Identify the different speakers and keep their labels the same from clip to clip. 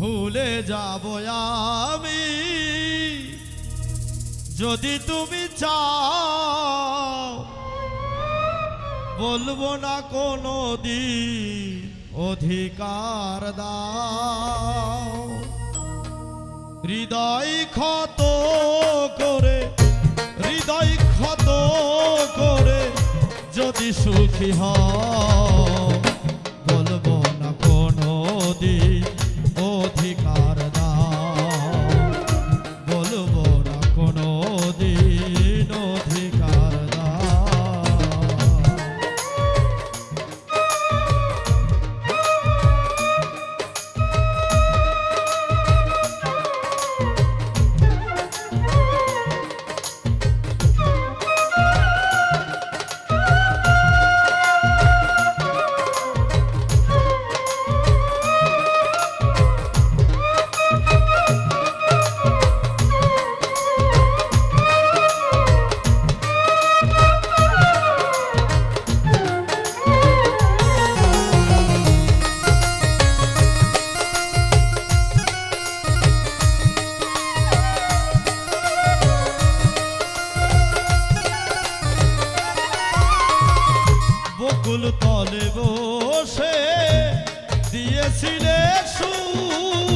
Speaker 1: ভুলে যাব আমি। যদি তুমি চাও, বলব না কোনো দিন অধিকার দাও। হৃদয় ক্ষত করে, হৃদয় ক্ষত করে যদি সুখী হ বলব না কোনো দিন Se esse deixo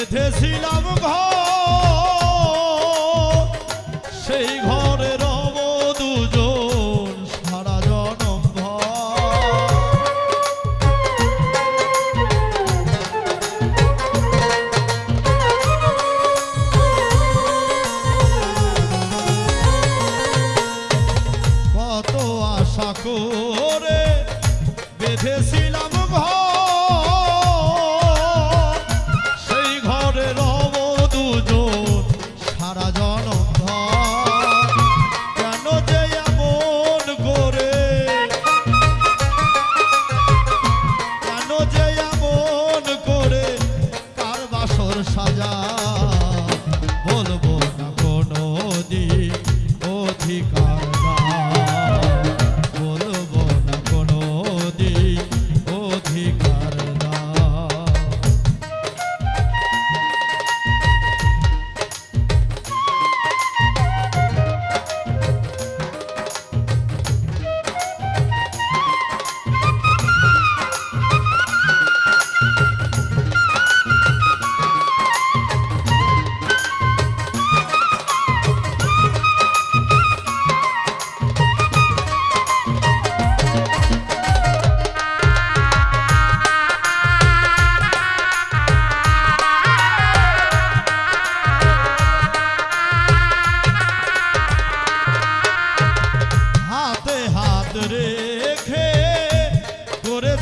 Speaker 1: বেঁধেছিলাম ঘর। সেই ঘরে রব দুজন সারা জনম কত আশা করে বেঁধেছি অধিকার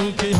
Speaker 1: হৃদয়